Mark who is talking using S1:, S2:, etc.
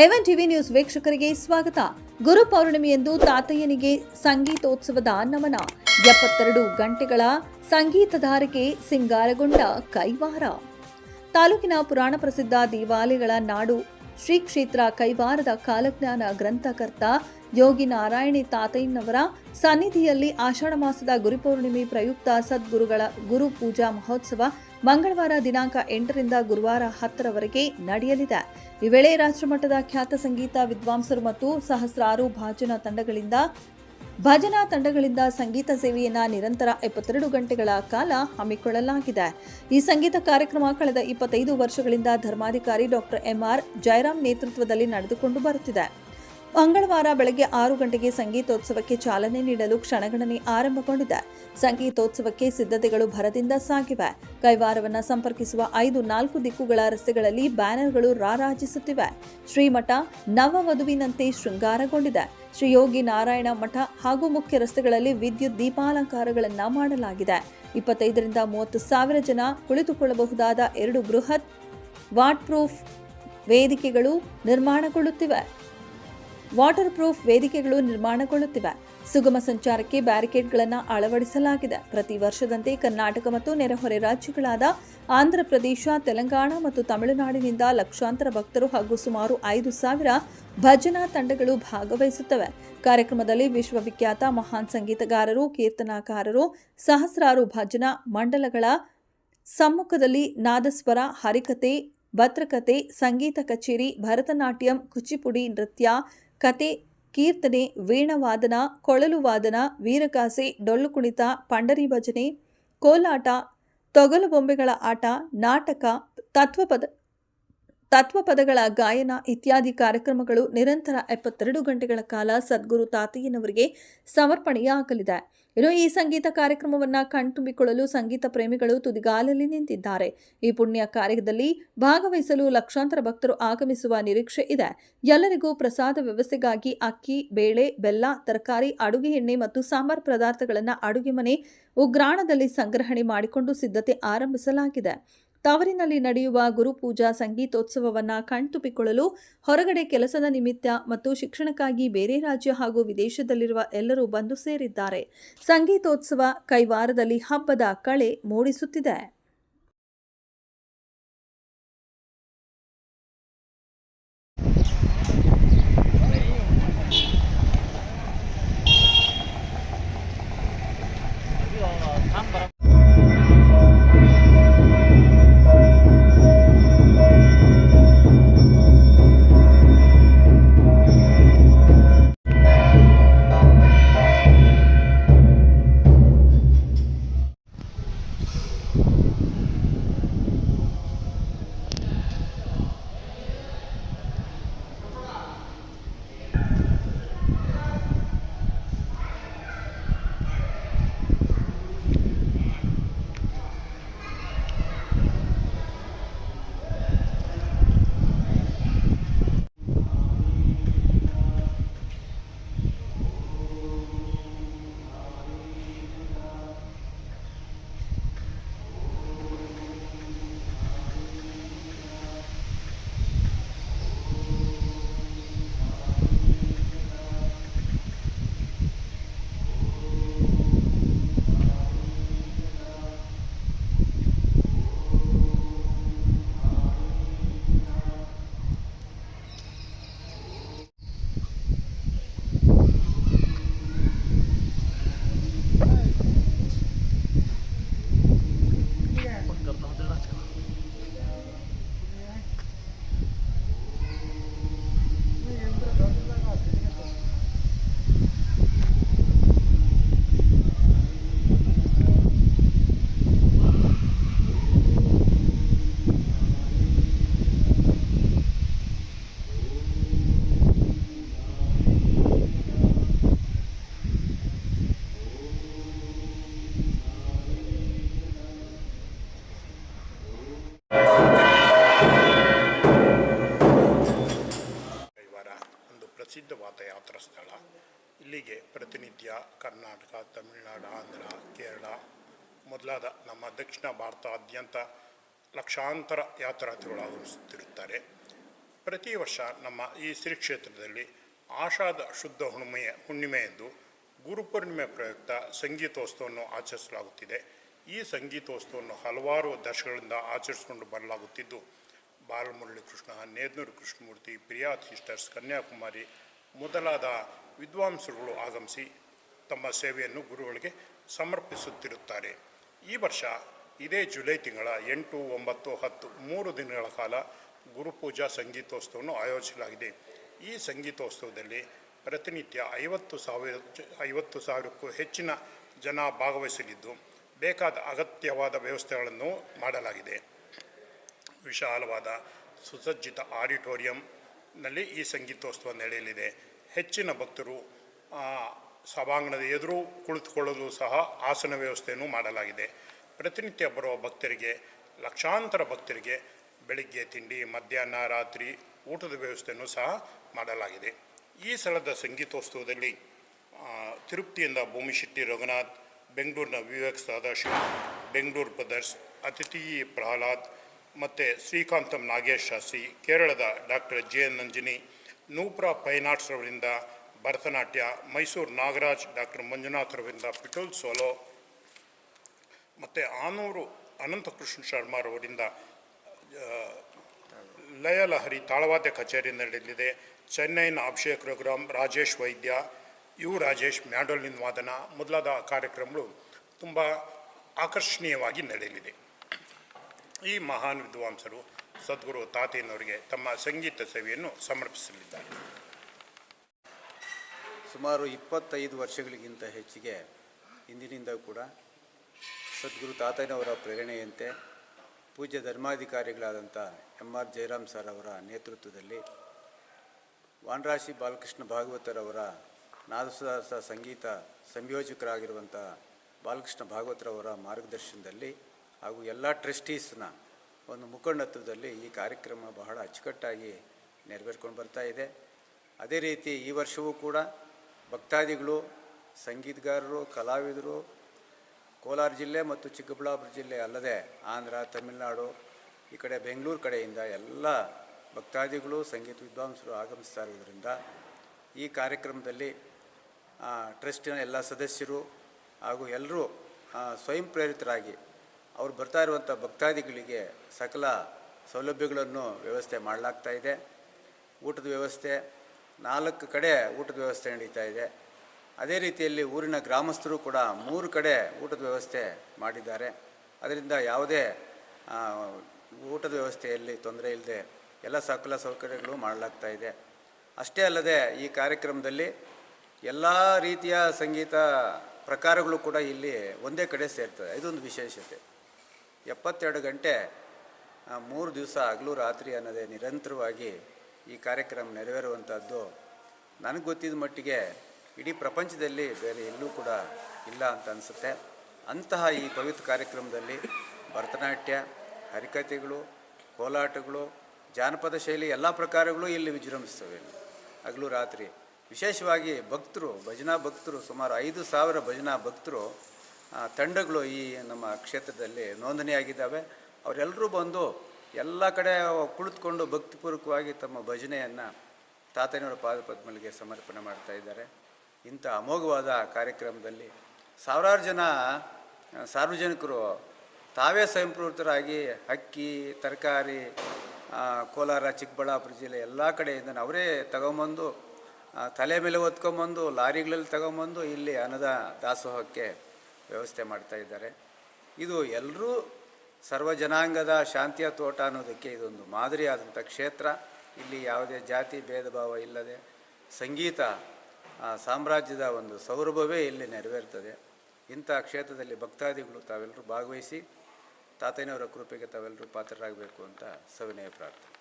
S1: ಎವನ್ TV news ವೀಕ್ಷಕರಿಗೆ ಸ್ವಾಗತ. ಗುರು ಪೌರ್ಣಿಮೆಯಂದು ತಾತಯ್ಯನಿಗೆ ಸಂಗೀತೋತ್ಸವದ ನಮನ. ಎಪ್ಪತ್ತೆರಡು ಗಂಟೆಗಳ ಸಂಗೀತಧಾರಕ್ಕೆ ಸಿಂಗಾರಗೊಂಡ ಕೈವಾರ. ತಾಲೂಕಿನ ಪುರಾಣ ಪ್ರಸಿದ್ಧ ದೇವಾಲಯಗಳ ನಾಡು, ಶ್ರೀ ಕ್ಷೇತ್ರ ಕೈವಾರದ ಕಾಲಜ್ಞಾನ ಗ್ರಂಥಕರ್ತ ಯೋಗಿ ನಾರಾಯಣಿ ತಾತಯ್ಯನವರ ಸನ್ನಿಧಿಯಲ್ಲಿ ಆಷಾಢ ಮಾಸದ ಗುರುಪೌರ್ಣಿಮೆ ಪ್ರಯುಕ್ತ ಸದ್ಗುರುಗಳ ಗುರು ಪೂಜಾ ಮಹೋತ್ಸವ ಮಂಗಳವಾರ ದಿನಾಂಕ ಎಂಟರಿಂದ ಗುರುವಾರ ಹತ್ತರವರೆಗೆ ನಡೆಯಲಿದೆ. ಈ ವೇಳೆ ರಾಷ್ಟ್ರಮಟ್ಟದ ಖ್ಯಾತ ಸಂಗೀತ ವಿದ್ವಾಂಸರು ಮತ್ತು ಸಹಸ್ರಾರು ಭಾಜನ ತಂಡಗಳಿಂದ ಭಜನಾ ತಂಡಗಳಿಂದ ಸಂಗೀತ ಸೇವೆಯನ್ನ ನಿರಂತರ ಎಪ್ಪತ್ತೆರಡು ಗಂಟೆಗಳ ಕಾಲ ಹಮ್ಮಿಕೊಳ್ಳಲಾಗಿದೆ. ಈ ಸಂಗೀತ ಕಾರ್ಯಕ್ರಮ ಕಳೆದ ಇಪ್ಪತ್ತೈದು ವರ್ಷಗಳಿಂದ ಧರ್ಮಾಧಿಕಾರಿ ಡಾಕ್ಟರ್ ಎಂಆರ್ ಜಯರಾಮ್ ನೇತೃತ್ವದಲ್ಲಿ ನಡೆದುಕೊಂಡು ಬರುತ್ತಿದೆ. ಮಂಗಳವಾರ ಬೆಳಗ್ಗೆ ಆರು ಗಂಟೆಗೆ ಸಂಗೀತೋತ್ಸವಕ್ಕೆ ಚಾಲನೆ ನೀಡಲು ಕ್ಷಣಗಣನೆ ಆರಂಭಗೊಂಡಿದೆ. ಸಂಗೀತೋತ್ಸವಕ್ಕೆ ಸಿದ್ಧತೆಗಳು ಭರದಿಂದ ಸಾಗಿವೆ. ಕೈವಾರವನ್ನು ಸಂಪರ್ಕಿಸುವ ಐದು ನಾಲ್ಕು ದಿಕ್ಕುಗಳ ರಸ್ತೆಗಳಲ್ಲಿ ಬ್ಯಾನರ್ಗಳು ರಾರಾಜಿಸುತ್ತಿವೆ. ಶ್ರೀಮಠ ನವವಧುವಿನಂತೆ ಶೃಂಗಾರಗೊಂಡಿದೆ. ಶ್ರೀ ಯೋಗಿ ನಾರಾಯಣ ಮಠ ಹಾಗೂ ಮುಖ್ಯ ರಸ್ತೆಗಳಲ್ಲಿ ವಿದ್ಯುತ್ ದೀಪಾಲಂಕಾರಗಳನ್ನು ಮಾಡಲಾಗಿದೆ. ಇಪ್ಪತ್ತೈದರಿಂದ ಮೂವತ್ತು ಸಾವಿರ ಜನ ಕುಳಿತುಕೊಳ್ಳಬಹುದಾದ ಎರಡು ಬೃಹತ್ ವಾಟ್ ಪ್ರೂಫ್ ವೇದಿಕೆಗಳು ನಿರ್ಮಾಣಗೊಳ್ಳುತ್ತಿವೆ. ವಾಟರ್ ಪ್ರೂಫ್ ವೇದಿಕೆಗಳು ನಿರ್ಮಾಣಗೊಳ್ಳುತ್ತಿವೆ. ಸುಗಮ ಸಂಚಾರಕ್ಕೆ ಬ್ಯಾರಿಕೇಡ್ಗಳನ್ನು ಅಳವಡಿಸಲಾಗಿದೆ. ಪ್ರತಿ ವರ್ಷದಂತೆ ಕರ್ನಾಟಕ ಮತ್ತು ನೆರೆಹೊರೆ ರಾಜ್ಯಗಳಾದ ಆಂಧ್ರಪ್ರದೇಶ, ತೆಲಂಗಾಣ ಮತ್ತು ತಮಿಳುನಾಡಿನಿಂದ ಲಕ್ಷಾಂತರ ಭಕ್ತರು ಹಾಗೂ ಸುಮಾರು ಐದು ಸಾವಿರ ಭಜನಾ ತಂಡಗಳು ಭಾಗವಹಿಸುತ್ತವೆ. ಕಾರ್ಯಕ್ರಮದಲ್ಲಿ ವಿಶ್ವವಿಖ್ಯಾತ ಮಹಾನ್ ಸಂಗೀತಗಾರರು, ಕೀರ್ತನಾಕಾರರು, ಸಹಸ್ರಾರು ಭಜನಾ ಮಂಡಲಗಳ ಸಮ್ಮುಖದಲ್ಲಿ ನಾದಸ್ವರ ಹರಿಕತೆ ಭದ್ರಕತೆ ಸಂಗೀತ ಕಚೇರಿ, ಭರತನಾಟ್ಯಂ, ಕುಚಿಪುಡಿ ನೃತ್ಯ ಕತೆ, ಕೀರ್ತನೆ, ವೀಣವಾದನ ಕೊಳಲು ವಾದನ ವೀರಗಾಸೆ, ಡೊಳ್ಳು ಕುಣಿತ, ಪಂಡರಿ ಭಜನೆ, ಕೋಲಾಟ, ತೊಗಲು ಬೊಂಬೆಗಳ ಆಟ, ನಾಟಕ, ತತ್ವಪದ ತತ್ವಪದಗಳ ಗಾಯನ ಇತ್ಯಾದಿ ಕಾರ್ಯಕ್ರಮಗಳು ನಿರಂತರ ಎಪ್ಪತ್ತೆರಡು ಗಂಟೆಗಳ ಕಾಲ ಸದ್ಗುರು ತಾತಯ್ಯನವರಿಗೆ ಸಮರ್ಪಣೆಯಾಗಲಿದೆ. ಇನ್ನು ಈ ಸಂಗೀತ ಕಾರ್ಯಕ್ರಮವನ್ನು ಕಣ್ತುಂಬಿಕೊಳ್ಳಲು ಸಂಗೀತ ಪ್ರೇಮಿಗಳು ತುದಿಗಾಲಲ್ಲಿ ನಿಂತಿದ್ದಾರೆ. ಈ ಪುಣ್ಯ ಕಾರ್ಯದಲ್ಲಿ ಭಾಗವಹಿಸಲು ಲಕ್ಷಾಂತರ ಭಕ್ತರು ಆಗಮಿಸುವ ನಿರೀಕ್ಷೆ ಇದೆ. ಎಲ್ಲರಿಗೂ ಪ್ರಸಾದ ವ್ಯವಸ್ಥೆಗಾಗಿ ಅಕ್ಕಿ, ಬೇಳೆ, ಬೆಲ್ಲ, ತರಕಾರಿ, ಅಡುಗೆ ಎಣ್ಣೆ ಮತ್ತು ಸಾಂಬಾರ್ ಪದಾರ್ಥಗಳನ್ನು ಅಡುಗೆ ಮನೆ ಉಗ್ರಾಣದಲ್ಲಿ ಸಂಗ್ರಹಣೆ ಮಾಡಿಕೊಂಡು ಸಿದ್ಧತೆ ಆರಂಭಿಸಲಾಗಿದೆ. ತವರಿನಲ್ಲಿ ನಡೆಯುವ ಗುರುಪೂಜಾ ಸಂಗೀತೋತ್ಸವವನ್ನು ಕಣ್ತುಂಬಿಕೊಳ್ಳಲು ಹೊರಗಡೆ ಕೆಲಸದ ನಿಮಿತ್ತ ಮತ್ತು ಶಿಕ್ಷಣಕ್ಕಾಗಿ ಬೇರೆ ರಾಜ್ಯ ಹಾಗೂ ವಿದೇಶದಲ್ಲಿರುವ ಎಲ್ಲರೂ ಬಂದು ಸೇರಿದ್ದಾರೆ. ಸಂಗೀತೋತ್ಸವ ಕೈವಾರದಲ್ಲಿ ಹಬ್ಬದ ಕಳೆ ಮೂಡಿಸುತ್ತಿದೆ.
S2: ಯಾತ್ರಾ ಸ್ಥಳ ಇಲ್ಲಿಗೆ ಪ್ರತಿನಿತ್ಯ ಕರ್ನಾಟಕ, ತಮಿಳುನಾಡು, ಆಂಧ್ರ, ಕೇರಳ, ಮೊದಲಾದ ನಮ್ಮ ದಕ್ಷಿಣ ಭಾರತಾದ್ಯಂತ ಲಕ್ಷಾಂತರ ಯಾತ್ರಾರ್ಥಿಗಳು ಆಗಮಿಸುತ್ತಿರುತ್ತಾರೆ. ಪ್ರತಿ ವರ್ಷ ನಮ್ಮ ಈ ಶ್ರೀ ಕ್ಷೇತ್ರದಲ್ಲಿ ಆಷಾಢ ಶುದ್ಧ ಹುಣ್ಣಿಮೆಯ ಎಂದು ಗುರುಪೂರ್ಣಿಮೆ ಪ್ರಯುಕ್ತ ಸಂಗೀತೋತ್ಸವವನ್ನು ಆಚರಿಸಲಾಗುತ್ತಿದೆ. ಈ ಸಂಗೀತೋತ್ಸವವನ್ನು ಹಲವಾರು ದಶಕಗಳಿಂದ ಆಚರಿಸಿಕೊಂಡು ಬರಲಾಗುತ್ತಿದ್ದು, ಬಾಲಮುರಳಿ ಕೃಷ್ಣ ನೇದ್ನೂರು ಕೃಷ್ಣಮೂರ್ತಿ, ಪ್ರಿಯಾ ಸಿಸ್ಟರ್ಸ್, ಕನ್ಯಾಕುಮಾರಿ ಮೊದಲಾದ ವಿದ್ವಾಂಸರುಗಳು ಆಗಮಿಸಿ ತಮ್ಮ ಸೇವೆಯನ್ನು ಗುರುಗಳಿಗೆ ಸಮರ್ಪಿಸುತ್ತಿರುತ್ತಾರೆ. ಈ ವರ್ಷ ಇದೇ ಜುಲೈ ತಿಂಗಳ ಎಂಟು, ಒಂಬತ್ತು, ಹತ್ತು, ಮೂರು ದಿನಗಳ ಕಾಲ ಗುರುಪೂಜಾ ಸಂಗೀತೋತ್ಸವವನ್ನು ಆಯೋಜಿಸಲಾಗಿದೆ. ಈ ಸಂಗೀತೋತ್ಸವದಲ್ಲಿ ಪ್ರತಿನಿತ್ಯ ಐವತ್ತು ಸಾವಿರ, ಐವತ್ತು ಸಾವಿರಕ್ಕೂ ಹೆಚ್ಚಿನ ಜನ ಭಾಗವಹಿಸಲಿದ್ದು, ಬೇಕಾದ ಅಗತ್ಯವಾದ ವ್ಯವಸ್ಥೆಗಳನ್ನು ಮಾಡಲಾಗಿದೆ. ವಿಶಾಲವಾದ ಸುಸಜ್ಜಿತ ಆಡಿಟೋರಿಯಂನಲ್ಲಿ ಈ ಸಂಗೀತೋತ್ಸವ ನಡೆಯಲಿದೆ. ಹೆಚ್ಚಿನ ಭಕ್ತರು ಸಭಾಂಗಣದ ಎದುರು ಕುಳಿತುಕೊಳ್ಳಲು ಸಹ ಆಸನ ವ್ಯವಸ್ಥೆಯನ್ನು ಮಾಡಲಾಗಿದೆ. ಪ್ರತಿನಿತ್ಯ ಬರುವ ಭಕ್ತರಿಗೆ, ಲಕ್ಷಾಂತರ ಭಕ್ತರಿಗೆ ಬೆಳಿಗ್ಗೆ, ತಿಂಡಿ, ಮಧ್ಯಾಹ್ನ, ರಾತ್ರಿ ಊಟದ ವ್ಯವಸ್ಥೆಯನ್ನು ಸಹ ಮಾಡಲಾಗಿದೆ. ಈ ಸ್ಥಳದ ಸಂಗೀತೋತ್ಸವದಲ್ಲಿ ತಿರುಪತಿಯಿಂದ ಭೂಮಿಶೆಟ್ಟಿ ರಘುನಾಥ್, ಬೆಂಗಳೂರಿನ ವಿವೇಕ್ ಸದಾಶಿವ, ಬೆಂಗಳೂರು ಬ್ರದರ್ಸ್, ಅತಿಥಿ ಪ್ರಹ್ಲಾದ್ ಮತ್ತು ಶ್ರೀಕಾಂತಂ ನಾಗೇಶ್ ಶಾಸ್ತ್ರಿ ಕೇರಳದ ಡಾಕ್ಟರ್ ಜೆ ಎನ್ ನಂಜಿನಿ, ನೂಪ್ರಾ ಪೈನಾಟ್ಸ್ ರವರಿಂದ ಭರತನಾಟ್ಯ, ಮೈಸೂರು ನಾಗರಾಜ್ ಡಾಕ್ಟರ್ ಮಂಜುನಾಥ್ ರವರಿಂದ ಪಿಟೋಲ್ ಸೋಲೋ, ಮತ್ತು ಆನೂರು ಅನಂತಕೃಷ್ಣ ಶರ್ಮಾರವರಿಂದ ಲಯಲಹರಿ ತಾಳವಾದ್ಯ ಕಚೇರಿ ನಡೆಯಲಿದೆ. ಚೆನ್ನೈನ ಅಭಿಷೇಕ್ ರಘುರಾಮ್, ರಾಜೇಶ್ ವೈದ್ಯ, ಯು ರಾಜೇಶ್, ಮ್ಯಾಂಡೋಲಿನ್ ವಾದನ ಮೊದಲಾದ ಕಾರ್ಯಕ್ರಮಗಳು ತುಂಬ ಆಕರ್ಷಣೀಯವಾಗಿ ನಡೆಯಲಿದೆ. ಈ ಮಹಾನ್ ವಿದ್ವಾಂಸರು ಸದ್ಗುರು ತಾತಯ್ಯನವರಿಗೆ ತಮ್ಮ ಸಂಗೀತ ಸೇವೆಯನ್ನು ಸಮರ್ಪಿಸಲಿದ್ದಾರೆ.
S3: ಸುಮಾರು ಇಪ್ಪತ್ತೈದು ವರ್ಷಗಳಿಗಿಂತ ಹೆಚ್ಚಿಗೆ ಇಂದಿನಿಂದ ಕೂಡ ಸದ್ಗುರು ತಾತಯ್ಯನವರ ಪ್ರೇರಣೆಯಂತೆ ಪೂಜ್ಯ ಧರ್ಮಾಧಿಕಾರಿಗಳಾದಂಥ ಎಂ ಆರ್ ಜಯರಾಮ್ ಸರ್ ಅವರ ನೇತೃತ್ವದಲ್ಲಿ ವಾನರಾಶಿ ಬಾಲಕೃಷ್ಣ ಭಾಗವತರವರ ನಾದಸಾಸ ಸಂಗೀತ ಸಂಯೋಜಕರಾಗಿರುವಂಥ ಬಾಲಕೃಷ್ಣ ಭಾಗವತರವರ ಮಾರ್ಗದರ್ಶನದಲ್ಲಿ ಹಾಗೂ ಎಲ್ಲ ಟ್ರಸ್ಟೀಸ್ನ ಒಂದು ಮುಖಂಡತ್ವದಲ್ಲಿ ಈ ಕಾರ್ಯಕ್ರಮ ಬಹಳ ಅಚ್ಚುಕಟ್ಟಾಗಿ ನೆರವೇರ್ಕೊಂಡು ಬರ್ತಾ ಇದೆ. ಅದೇ ರೀತಿ ಈ ವರ್ಷವೂ ಕೂಡ ಭಕ್ತಾದಿಗಳು, ಸಂಗೀತಗಾರರು, ಕಲಾವಿದರು, ಕೋಲಾರ ಜಿಲ್ಲೆ ಮತ್ತು ಚಿಕ್ಕಬಳ್ಳಾಪುರ ಜಿಲ್ಲೆ ಅಲ್ಲದೆ ಆಂಧ್ರ, ತಮಿಳುನಾಡು, ಈ ಕಡೆ ಬೆಂಗಳೂರು ಕಡೆಯಿಂದ ಎಲ್ಲ ಭಕ್ತಾದಿಗಳು, ಸಂಗೀತ ವಿದ್ವಾಂಸರು ಆಗಮಿಸ್ತಾ ಇರೋದ್ರಿಂದ ಈ ಕಾರ್ಯಕ್ರಮದಲ್ಲಿ ಟ್ರಸ್ಟಿನ ಎಲ್ಲ ಸದಸ್ಯರು ಹಾಗೂ ಎಲ್ಲರೂ ಸ್ವಯಂ ಪ್ರೇರಿತರಾಗಿ ಅವ್ರು ಬರ್ತಾ ಇರುವಂಥ ಭಕ್ತಾದಿಗಳಿಗೆ ಸಕಲ ಸೌಲಭ್ಯಗಳನ್ನು ವ್ಯವಸ್ಥೆ ಮಾಡಲಾಗ್ತಾ ಇದೆ. ಊಟದ ವ್ಯವಸ್ಥೆ, ನಾಲ್ಕು ಕಡೆ ಊಟದ ವ್ಯವಸ್ಥೆ ನಡೀತಾ ಇದೆ. ಅದೇ ರೀತಿಯಲ್ಲಿ ಊರಿನ ಗ್ರಾಮಸ್ಥರು ಕೂಡ ಮೂರು ಕಡೆ ಊಟದ ವ್ಯವಸ್ಥೆ ಮಾಡಿದ್ದಾರೆ. ಅದರಿಂದ ಯಾವುದೇ ಊಟದ ವ್ಯವಸ್ಥೆಯಲ್ಲಿ ತೊಂದರೆ ಇಲ್ಲದೆ ಎಲ್ಲ ಸಕಲ ಸೌಕರ್ಯಗಳು ಮಾಡಲಾಗ್ತಾ ಇದೆ. ಅಷ್ಟೇ ಅಲ್ಲದೆ ಈ ಕಾರ್ಯಕ್ರಮದಲ್ಲಿ ಎಲ್ಲ ರೀತಿಯ ಸಂಗೀತ ಪ್ರಕಾರಗಳು ಕೂಡ ಇಲ್ಲಿ ಒಂದೇ ಕಡೆ ಸೇರ್ತದೆ. ಇದೊಂದು ವಿಶೇಷತೆ. ಎಪ್ಪತ್ತೆರಡು ಗಂಟೆ ಮೂರು ದಿವಸ ಹಗಲು ರಾತ್ರಿ ಅನ್ನೋದೇ ನಿರಂತರವಾಗಿ ಈ ಕಾರ್ಯಕ್ರಮ ನೆರವೇರುವಂಥದ್ದು. ನನಗೆ ಗೊತ್ತಿದ್ದ ಮಟ್ಟಿಗೆ ಇಡೀ ಪ್ರಪಂಚದಲ್ಲಿ ಬೇರೆ ಎಲ್ಲೂ ಕೂಡ ಇಲ್ಲ ಅಂತ ಅನಿಸುತ್ತೆ. ಅಂತಹ ಈ ಪವಿತ್ರ ಕಾರ್ಯಕ್ರಮದಲ್ಲಿ ಭರತನಾಟ್ಯ, ಹರಿಕಥೆಗಳು, ಕೋಲಾಟಗಳು, ಜಾನಪದ ಶೈಲಿ ಎಲ್ಲ ಪ್ರಕಾರಗಳು ಇಲ್ಲಿ ವಿಜೃಂಭಿಸ್ತವೆ ಹಗಲು ರಾತ್ರಿ. ವಿಶೇಷವಾಗಿ ಭಕ್ತರು, ಭಜನಾ ಭಕ್ತರು, ಸುಮಾರು ಐದು ಸಾವಿರ ಭಜನಾ ಭಕ್ತರು ತಂಡಗಳು ಈ ನಮ್ಮ ಕ್ಷೇತ್ರದಲ್ಲಿ ನೋಂದಣಿಯಾಗಿದ್ದಾವೆ. ಅವರೆಲ್ಲರೂ ಬಂದು ಎಲ್ಲ ಕಡೆ ಕುಳಿತುಕೊಂಡು ಭಕ್ತಿಪೂರ್ವಕವಾಗಿ ತಮ್ಮ ಭಜನೆಯನ್ನು ತಾತಯ್ಯನವರ ಪಾದಪದ್ಮಗಳಿಗೆ ಸಮರ್ಪಣೆ ಮಾಡ್ತಾ ಇದ್ದಾರೆ. ಇಂಥ ಅಮೋಘವಾದ ಕಾರ್ಯಕ್ರಮದಲ್ಲಿ ಸಾವಿರಾರು ಜನ ಸಾರ್ವಜನಿಕರು ತಾವೇ ಸ್ವಯಂಪ್ರವೃತ್ತರಾಗಿ ಅಕ್ಕಿ, ತರಕಾರಿ ಕೋಲಾರ, ಚಿಕ್ಕಬಳ್ಳಾಪುರ ಜಿಲ್ಲೆ ಎಲ್ಲ ಕಡೆಯಿಂದ ಅವರೇ ತಗೊಂಬಂದು ತಲೆ ಮೇಲೆ ಹೊತ್ಕೊಂಬಂದು, ಲಾರಿಗಳಲ್ಲಿ ತಗೊಂಬಂದು ಇಲ್ಲಿ ಅನ್ನದ ದಾಸೋಹಕ್ಕೆ ವ್ಯವಸ್ಥೆ ಮಾಡ್ತಾ ಇದ್ದಾರೆ. ಇದು ಎಲ್ಲರೂ ಸರ್ವ ಜನಾಂಗದ ಶಾಂತಿಯ ತೋಟ ಅನ್ನೋದಕ್ಕೆ ಇದೊಂದು ಮಾದರಿಯಾದಂಥ ಕ್ಷೇತ್ರ. ಇಲ್ಲಿ ಯಾವುದೇ ಜಾತಿ ಭೇದ ಭಾವ ಇಲ್ಲದೆ ಸಂಗೀತ ಸಾಮ್ರಾಜ್ಯದ ಒಂದು ಸೌರಭವೇ ಇಲ್ಲಿ ನೆರವೇರ್ತದೆ. ಇಂಥ ಕ್ಷೇತ್ರದಲ್ಲಿ ಭಕ್ತಾದಿಗಳು ತಾವೆಲ್ಲರೂ ಭಾಗವಹಿಸಿ, ತಾತಯ್ಯನವರ ಕೃಪೆಗೆ ತಾವೆಲ್ಲರೂ ಪಾತ್ರರಾಗಬೇಕು ಅಂತ ಸವಿನಯ ಪ್ರಾರ್ಥನೆ.